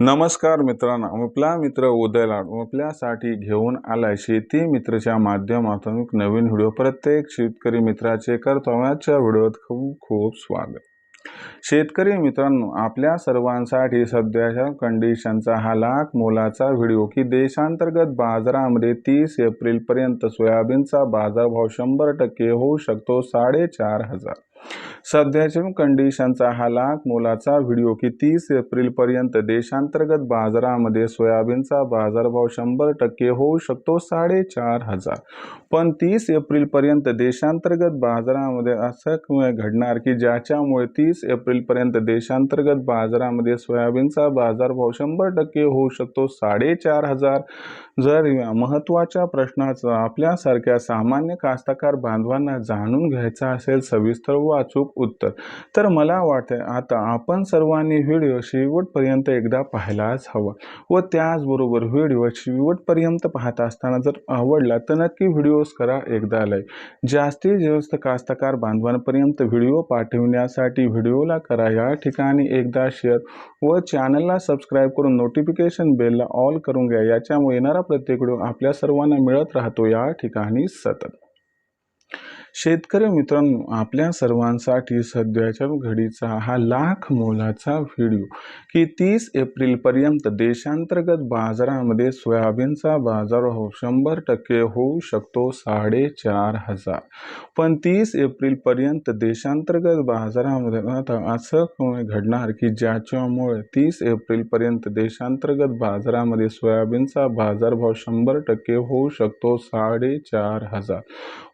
नमस्कार मित्रांनो आपला मित्र उदयला आपल्यासाठी घेऊन आलाय शेती मित्रच्या माध्यमातून नवीन व्हिडिओ. प्रत्येक शेतकरी मित्राचे कर्तव्याच्या व्हिडिओत खूप खूप स्वागत. शेतकरी मित्रांनो आपल्या सर्वांसाठी सध्याच्या कंडिशनचा हा लाख मोलाचा व्हिडिओ की देशांतर्गत बाजारामध्ये तीस एप्रिलपर्यंत सोयाबीनचा बाजारभाव शंभर टक्के होऊ शकतो साडेचार हजार. सध्याच्या कंडिशनचा हा लाख मोलाचा व्हिडिओ की तीस एप्रिलपर्यंत देशांतर्गत बाजारामध्ये सोयाबीनचा बाजारभाव शंभर टक्के होऊ शकतो साडेचार हजार. पण तीस एप्रिलपर्यंत देशांतर्गत बाजारामध्ये असं घडणार की ज्याच्यामुळे तीस एप्रिलपर्यंत देशांतर्गत बाजारामध्ये सोयाबीनचा बाजारभाव शंभर टक्के होऊ शकतो साडेचार हजार? जर या महत्त्वाच्या प्रश्नाचं आपल्यासारख्या सामान्य कास्तकार बांधवांना जाणून घ्यायचा असेल सविस्तर व अचूक उत्तर. तर मला वाटते आता आपण सर्वांनी व्हिडिओ शेवटपर्यंत एकदा पाहायलाच हवा व त्याचबरोबर व्हिडिओ शेवटपर्यंत पाहत असताना जर आवडला तर नक्की व्हिडिओज करा एकदा लाईक. जास्तीत जास्त कास्तकार बांधवांपर्यंत व्हिडिओ पाठविण्यासाठी व्हिडिओला करा. या ठिकाणी एकदा शेअर व चॅनलला सबस्क्राईब करून नोटिफिकेशन बेलला ऑल करून घ्या. याच्यामुळे येणारा प्रत्येक व्हिडिओ आपल्या सर्वांना मिळत राहतो. या ठिकाणी सतत. शेतकरी मित्रांनो आपल्या सर्वांसाठी सध्याच्या घडीचा हा लाख मोलाचा व्हिडिओ की तीस एप्रिलपर्यंत देशांतर्गत बाजारामध्ये सोयाबीनचा बाजारभाव शंभर टक्के होऊ शकतो साडेचार हजार. पण तीस एप्रिलपर्यंत देशांतर्गत बाजारामध्ये आता असं घडणार की ज्याच्यामुळे तीस एप्रिलपर्यंत देशांतर्गत बाजारामध्ये सोयाबीनचा बाजारभाव शंभर टक्के होऊ शकतो साडेचार हजार.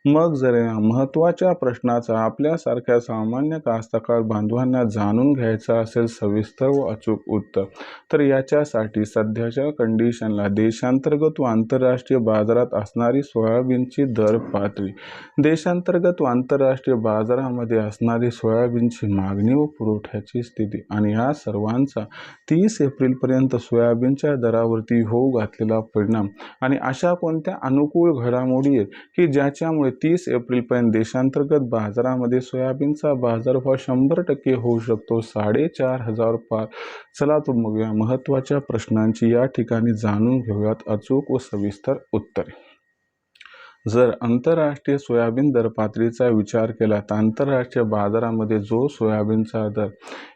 मग जर महत्त्वाच्या प्रश्नाचा आपल्यासारख्या सामान्य कास्तकार बांधवांना जाणून घ्यायचा असेल सविस्तर व अचूक उत्तर. तर याच्यासाठी सध्याच्या कंडिशनला देशांतर्गत व आंतरराष्ट्रीय बाजारात असणारी सोयाबीनची दर पातळी देशांतर्गत व आंतरराष्ट्रीय बाजारामध्ये असणारी सोयाबीनची मागणी व पुरवठ्याची स्थिती आणि या सर्वांचा तीस एप्रिलपर्यंत सोयाबीनच्या दरावरती होऊ घातलेला परिणाम आणि अशा कोणत्या अनुकूल घडामोडी आहेत की ज्याच्यामुळे तीस एप्रिलपर्यंत देशांतर्गत बाजारामध्ये सोयाबीनचा बाजारभाव शंभर टक्के होऊ शकतो. साडेचार हजार पार. चला तर मग या महत्त्वाच्या प्रश्नांची या ठिकाणी जाणून घेऊयात अचूक व सविस्तर उत्तरे. जर आंतरराष्ट्रीय सोयाबीन दर पातळीचा विचार केला तर आंतरराष्ट्रीय बाजारामध्ये जो सोयाबीनचा दर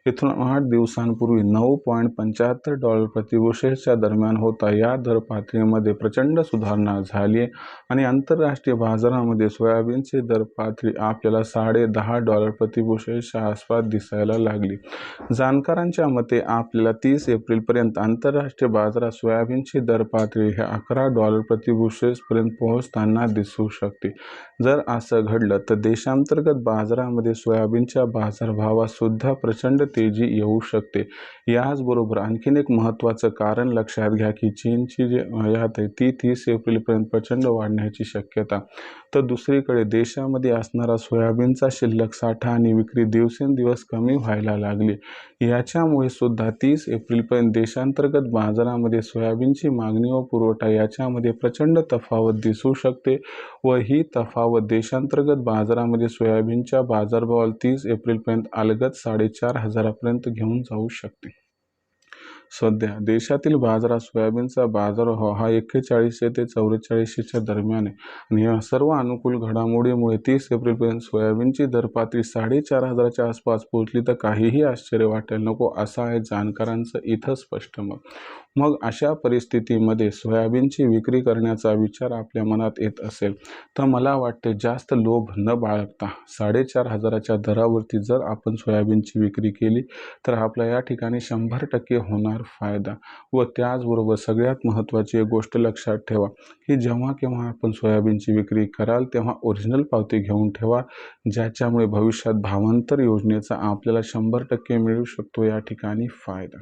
इथून आठ दिवसांपूर्वी नऊ पॉईंट पंच्याहत्तर डॉलर प्रतिबुशेसच्या दरम्यान होता या दर पातळीमध्ये प्रचंड सुधारणा झाली आहे आणि आंतरराष्ट्रीय बाजारामध्ये सोयाबीनची दर पातळी आपल्याला साडे दहा डॉलर प्रतिबुशेसच्या आसपास दिसायला लागली. जाणकारांच्या मते आपल्याला तीस एप्रिलपर्यंत आंतरराष्ट्रीय बाजारात सोयाबीनची दर पातळी हे अकरा डॉलर प्रतिबुशेसपर्यंत पोहोचताना दिसू शकते. जर असं घडलं तर देशांतर्गत बाजारामध्ये सोयाबीनच्या बाजारभावातसुद्धा प्रचंड तेजी येऊ शकते. याचबरोबर आणखीन एक महत्त्वाचं कारण लक्षात घ्या की चीनची जी आयात आहे ती तीस एप्रिलपर्यंत प्रचंड वाढण्याची शक्यता. तर दुसरीकडे देशामध्ये असणारा सोयाबीनचा शिल्लक साठा आणि विक्री दिवसेंदिवस कमी व्हायला लागली. याच्यामुळे सुद्धा तीस एप्रिलपर्यंत देशांतर्गत बाजारामध्ये सोयाबीनची मागणी व पुरवठा याच्यामध्ये प्रचंड तफावत दिसू शकते. व ही तफावत देशांतर्गत बाजारामध्ये सोयाबीनच्या बाजारभावाला तीस एप्रिलपर्यंत अलगत साडेचार हजारापर्यंत घेऊन जाऊ शकते. सध्या देशातील बाजारात सोयाबीनचा बाजारभाव हा एक्केचाळीसशे ते चौवेचाळीसशेच्या दरम्यान आहे. आणि या सर्व अनुकूल घडामोडीमुळे तीस एप्रिलपर्यंत सोयाबीनची दर पातळी साडेचार हजाराच्या आसपास पोहोचली तर काहीही आश्चर्य वाटायला नको असं आहे जाणकारांचं इथं स्पष्ट मत. मग अशा परिस्थितीमध्ये सोयाबीनची विक्री करण्याचा विचार आपल्या मनात येत असेल तर मला वाटते जास्त लोभ न बाळगता साडेचार हजाराच्या दरावरती जर आपण सोयाबीनची विक्री केली तर आपल्या या ठिकाणी शंभर टक्के होणार फायदा. व त्याचबरोबर सगळ्यात महत्त्वाची एक गोष्ट लक्षात ठेवा की जेव्हा केव्हा आपण सोयाबीनची विक्री कराल तेव्हा ओरिजिनल पावती घेऊन ठेवा ज्याच्यामुळे भविष्यात भावांतर योजनेचा आपल्याला शंभर टक्के मिळू शकतो या ठिकाणी फायदा.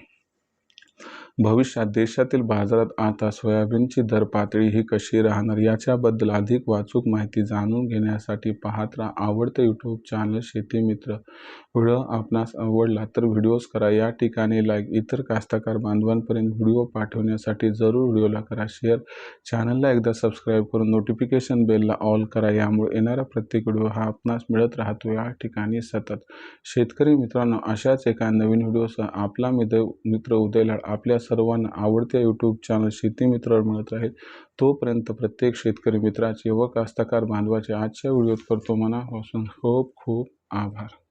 भविष्यात देशातील बाजारात आता सोयाबीनची दर पातळी ही कशी राहणार याच्याबद्दल अधिक वाचूक माहिती जाणून घेण्यासाठी पाहत राहा आवडतं यूट्यूब चॅनल शेती मित्र. व्हिडिओ आपणास आवडला तर व्हिडिओज करा. या ठिकाणी लाईक इतर कास्तकार बांधवांपर्यंत व्हिडिओ पाठवण्यासाठी जरूर व्हिडिओला करा. शेअर चॅनलला एकदा सबस्क्राईब करून नोटिफिकेशन बेलला ऑल करा. यामुळे येणारा प्रत्येक व्हिडिओ हा आपणास मिळत राहतो. या ठिकाणी सतत शेतकरी मित्रांनो अशाच एका नवीन व्हिडिओसह आपला मित्र मित्र उदयलाड आपल्या सर्वांना आवडत्या यूट्यूब चॅनल शेती मित्रावर मिळत राहील. तोपर्यंत प्रत्येक शेतकरी मित्राचे व कास्तकार बांधवाचे आजच्या व्हिडिओत करतो मनापासून खूप खूप आभार.